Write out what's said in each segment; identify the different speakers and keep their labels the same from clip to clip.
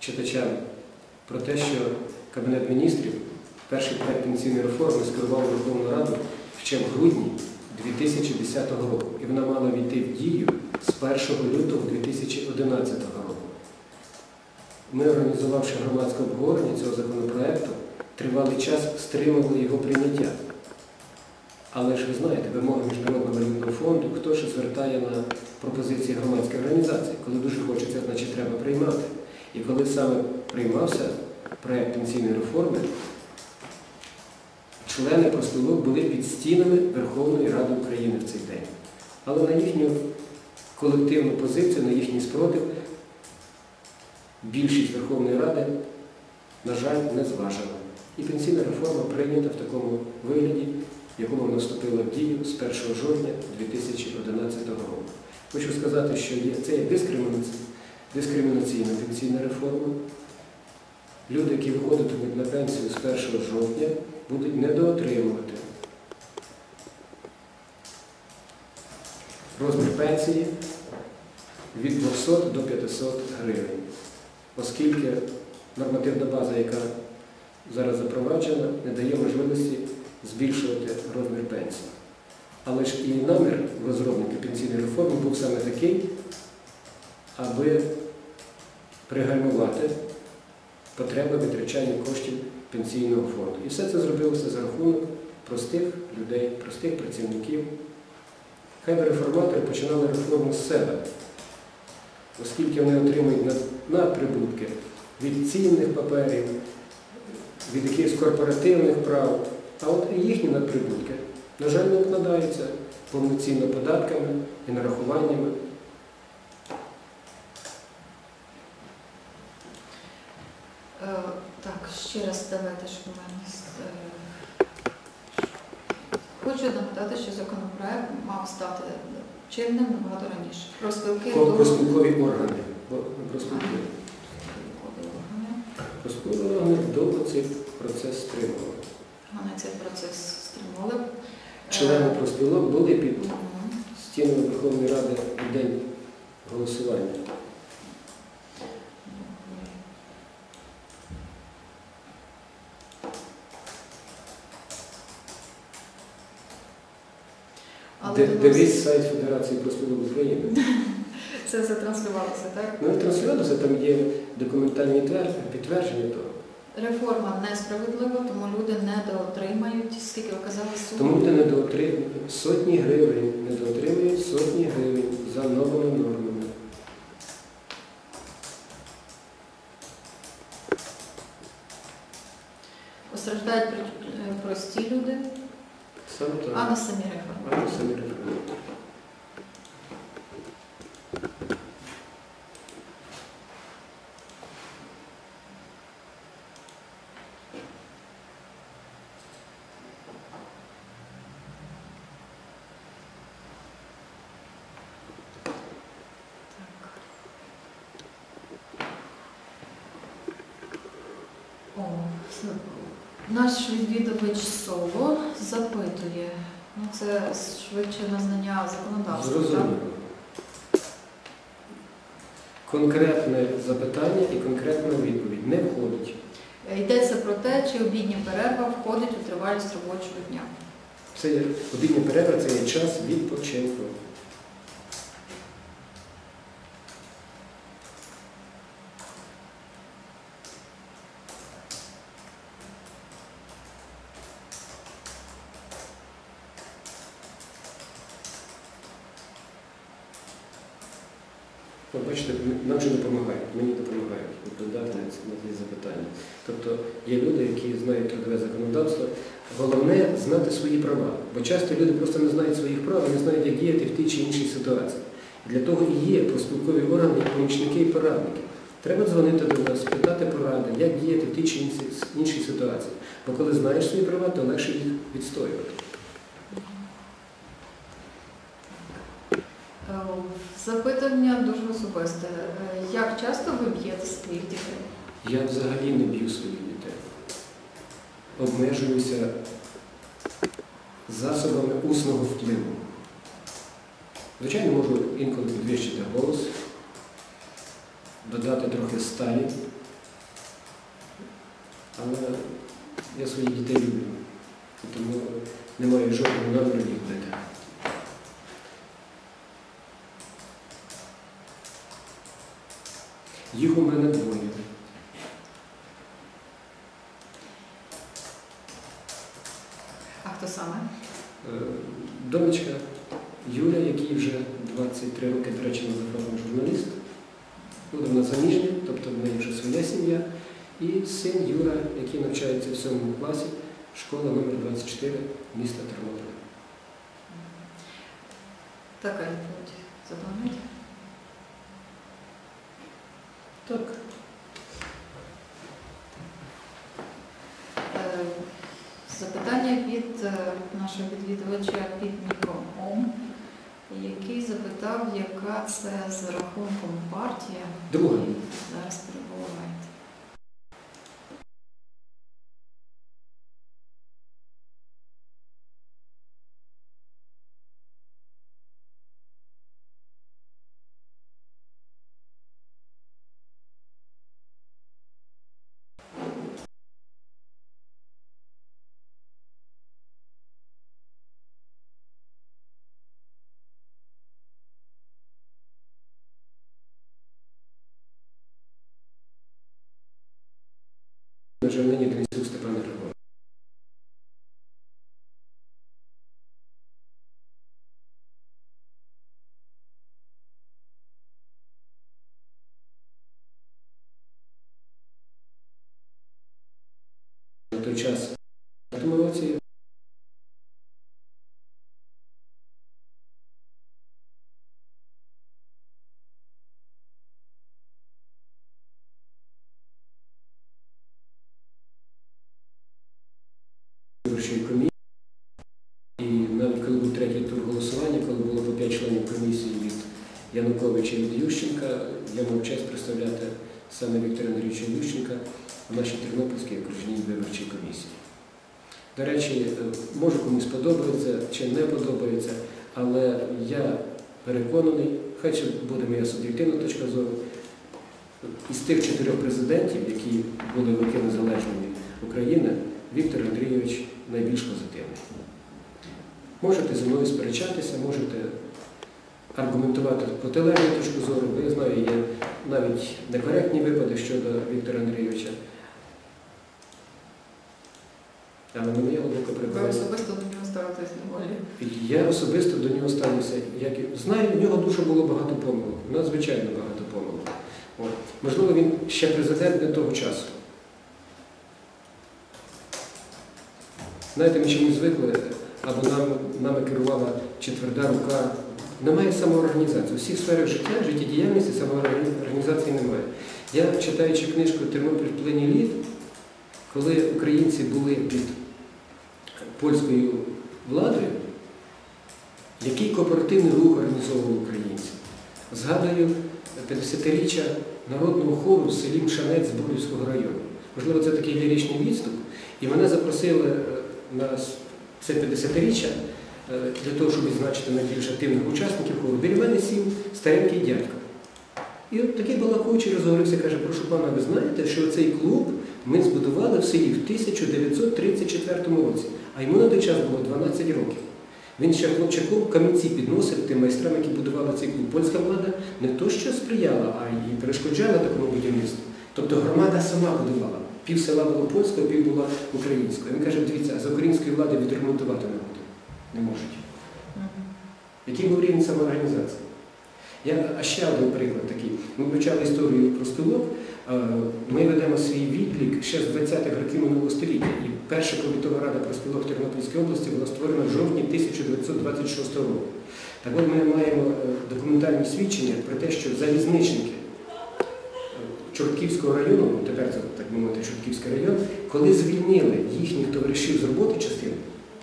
Speaker 1: читачам про те, що Кабінет міністрів перший проект пенсійної реформи скерував Верховну Раду ще в грудні 2010 року. І вона мала війти в дію з 1 лютого 2011 року. Ми, організувавши громадське обговорення цього законопроекту, тривалий час стримували його прийняття. Але ж ви знаєте, вимоги Міжнародного валютного фонду, хто ж звертає на пропозиції громадської організації. Коли дуже хочеться, значить треба приймати. І коли саме приймався проект пенсійної реформи, члени профспілок були під стінами Верховної Ради України в цей день. Але на їхню колективну позицію, на їхній спротив, більшість Верховної Ради, на жаль, не зважила. І пенсійна реформа прийнята в такому вигляді, в якому вона вступила в дію з 1 жовтня 2011 року. Хочу сказати, що це є дискримінаційна, дискримінаційна пенсійна реформа. Люди, які виходитимуть на пенсію з 1 жовтня, будуть недоотримувати розмір пенсії від 200 до 500 гривень, оскільки нормативна база, яка зараз запроваджена, не дає можливості збільшувати розмір пенсії. Але ж і намір розробника пенсійної реформи був саме такий, аби пригальмувати потреби витрачання коштів пенсійного фонду. І все це зробилося за рахунок простих людей, простих працівників. Хай би реформатори починали реформу з себе, оскільки вони отримують надприбутки від цінних паперів, від якихось корпоративних прав, а от їхні надприбутки, на жаль, не обкладаються повноцінно податками і нарахуваннями.
Speaker 2: Е, Так, ще раз давайте ж у мене. е, Хочу нагадати, що законопроект мав стати чинним набагато раніше. Про спілки
Speaker 1: Про-
Speaker 2: до
Speaker 1: Проспілкові органи. Бо- Проспілкові.
Speaker 2: органи.
Speaker 1: Проспілкові органи довго цей процес стримували.
Speaker 2: Вони цей процес стримували.
Speaker 1: Члени
Speaker 2: Е,
Speaker 1: профспілок були під стінами Верховної Ради в день голосування.
Speaker 2: Але
Speaker 1: Де-
Speaker 2: до нас-
Speaker 1: Дивись сайт Федерації профспілок України.
Speaker 2: це все транслювалося, так?
Speaker 1: Ну, транслювалося, там є документальні підтвердження того.
Speaker 2: Реформа несправедлива, тому люди недоотримають, скільки ви казали, суму.
Speaker 1: Тому люди недоотримують сотні гривень, недоотримують сотні гривень за новими нормами.
Speaker 2: Постраждають прості люди, а самі реформи.
Speaker 1: А не самі реформи.
Speaker 2: О, все. Наш відвідувач Соло запитує. Ну, це швидше на знання законодавства. так?
Speaker 1: Зрозуміло. Конкретне запитання і конкретна відповідь не входить.
Speaker 2: Е, Йдеться про те, чи обідня перерва входить у тривалість робочого дня.
Speaker 1: Це обідня перерва, це є час відпочинку. Ви бачите, нам вже допомагають, мені допомагають відповідати на ці на ці запитання. Тобто є люди, які знають трудове законодавство. Головне знати свої права, бо часто люди просто не знають своїх прав не знають, як діяти в тій чи іншій ситуації. Для того і є проспілкові органи, помічники і порадники. Треба дзвонити до нас, питати поради, як діяти в тій чи іншій ситуації. Бо коли знаєш свої права, то легше їх відстоювати.
Speaker 2: Запитання дуже особисте. Е, Як часто ви б'єте своїх дітей?
Speaker 1: Я взагалі не б'ю своїх дітей. Обмежуюся засобами усного впливу. Звичайно, можу інколи підвищити голос, додати трохи сталі Але я своїх дітей люблю. Тому немає жодного наміру їх бити. Їх у мене двоє.
Speaker 2: А хто саме?
Speaker 1: Е, Донечка Юля, якій вже 23 роки, до речі, фахом журналіст. Буде вона заміжня, тобто в неї вже своя сім'я. І син Юра, який навчається в 7 класі, школа номер 24 міста Тернополя.
Speaker 2: Така відповідь. Задовольнить?
Speaker 1: Так.
Speaker 2: Е, Запитання від е, нашого відвідувача під ніком ОМ, який запитав, яка це з рахунком партія,
Speaker 1: Друга.
Speaker 2: зараз перебуваєте.
Speaker 1: На жаль, нині Денисюк Степан Григорович. На той час в тому році виборчої комісії. І навіть коли був третій тур голосування, коли було по п'ять членів комісії від Януковича від Ющенка, я мав честь представляти саме Віктора Андрійовича Ющенка в нашій Тернопільській окружній виборчій комісії. До речі, е, може комусь подобається чи не подобається, але я переконаний, хай це буде моя суб'єктивна точка зору, із тих чотирьох президентів, які були роки незалежної України, Віктор Андрійович найбільш позитивний. Можете зі мною сперечатися, можете аргументувати протилежну точку зору, бо я знаю, є навіть некоректні випади щодо Віктора Андрійовича. Але на моє глибоке
Speaker 2: Ви особисто до нього ставитесь доволі.
Speaker 1: Я особисто до нього ставлюся, як знаю, в нього дуже було багато помилок, надзвичайно багато помилок. От. Можливо, він ще президент не того часу. Знаєте, ми чомусь звикли, або нам, нами керувала чи тверда рука. Немає самоорганізації. У всіх сферах життя, життєдіяльності самоорганізації немає. Я читаючи книжку Тернопіль плині літ, коли українці були під польською владою, який кооперативний рух організовували українці. Згадую 50-річчя народного хору в селі Мшанець Збродівського району. Можливо, це такий ліричний відступ. І мене запросили е, на це 50-річчя е, для того, щоб відзначити найбільш активних учасників хору. Біля мене сів старенький дядько. І от такий балакуючий розговорився, каже, прошу пана, ви знаєте, що цей клуб ми збудували в селі в 1934 році, а йому на той час було 12 років. Він ще хлопчаком камінці підносив тим майстрам, які будували цей клуб. Польська влада не то що сприяла, а й перешкоджала такому будівництву. Тобто громада сама будувала. Пів села було польською, пів була українською. Він каже, дивіться, а за української влади відремонтувати не. Не можуть. Який був рівень самоорганізації? Я, а ще один приклад такий. Ми вивчали історію про спілок. Е, Ми ведемо свій відлік ще з 20-х років минулого століття. І перша комітова рада про спілок Тернопільської області була створена в жовтні 1926 року. Так от ми маємо е, документальні свідчення про те, що залізничники е, Чортківського району, ну, тепер це так би мовити Чортківський район, коли звільнили їхніх товаришів з роботи частини,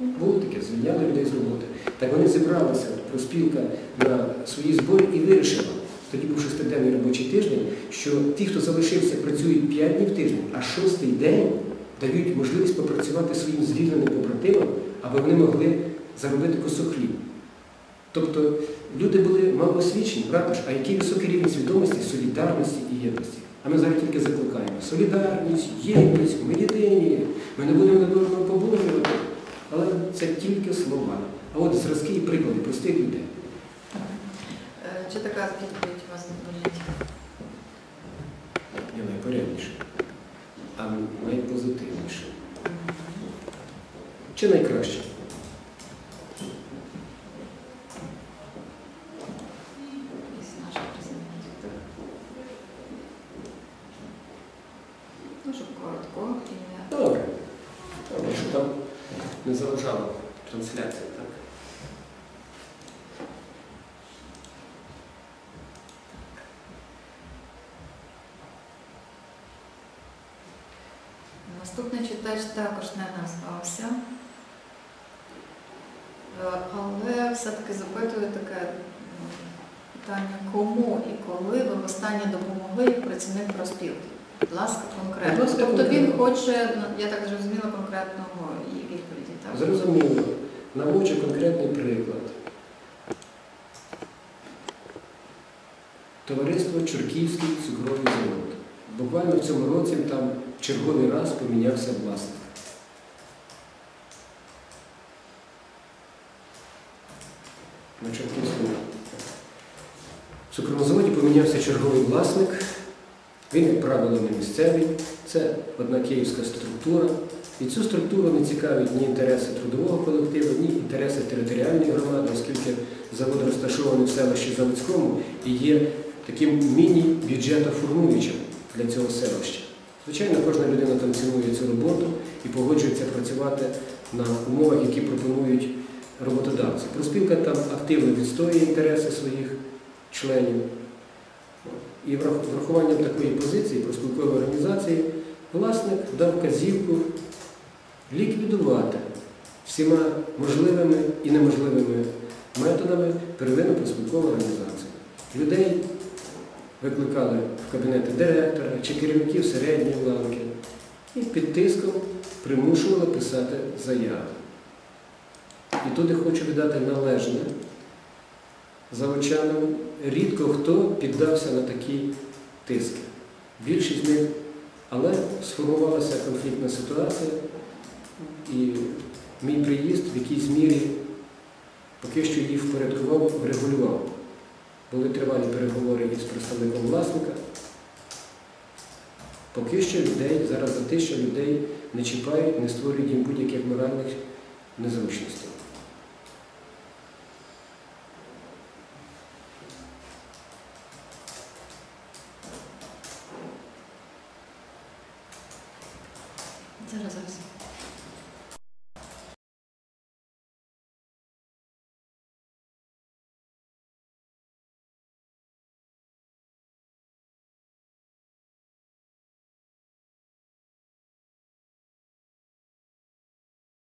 Speaker 1: було звільняли людей з роботи. Так вони зібралися проспілка на свої збори і вирішили, тоді був шестиденний робочий тиждень, що ті, хто залишився, працюють 5 днів тиждень, а шостий день дають можливість попрацювати своїм звільненим побратимам, аби вони могли заробити кусок хліб. Тобто люди були мало освічені, правда ж, а який високий рівень свідомості, солідарності і єдності. А ми зараз тільки закликаємо. Солідарність, єдність, ми єдині, ми не будемо одного побожувати. Це тільки слова. А от зразки і приклади простих людей.
Speaker 2: Е, Чи така відповідь у вас?
Speaker 1: Не найпорядніше, а найпозитивніше. Чи найкраще?
Speaker 2: Ну, щоб коротко і не
Speaker 1: Добре. Добре, що там не заважало трансляція, так?
Speaker 2: Наступний читач також не назвався, Е, але все-таки запитую таке питання, кому і коли ви востаннє допомогли як працівник проспілки? Будь ласка, конкретно. Тобто він хоче, ну, я так зрозуміла, конкретного. Так?
Speaker 1: Зрозуміло. Наводчу конкретний приклад. Товариство Чорківський цукровий завод. Буквально в цьому році там черговий раз помінявся власник. На Чорківському цукровому заводі помінявся черговий власник. Він, як правило, не місцевий. Це одна київська структура. І цю структуру не цікавить ні інтереси трудового колективу, ні інтереси територіальної громади, оскільки завод розташований в селищі Заводському і є таким міні-бюджетоформуючим для цього селища. Звичайно, кожна людина там цінує цю роботу і погоджується працювати на умовах, які пропонують роботодавці. Проспілка там активно відстоює інтереси своїх членів. І врахуванням такої позиції проспілкової організації власник дав вказівку ліквідувати всіма можливими і неможливими методами первинну проспілкову організацію. Людей викликали в кабінети директора чи керівників середньої ланки і під тиском примушували писати заяви. І тут я хочу віддати належне заводчанам. Рідко хто піддався на такі тиски. Більшість з них, але сформувалася конфліктна ситуація, і мій приїзд в якійсь мірі поки що її впорядкував, врегулював. Були тривалі переговори із представником власника. Поки що людей, зараз за те, що людей не чіпають, не створюють їм будь-яких моральних незручностей.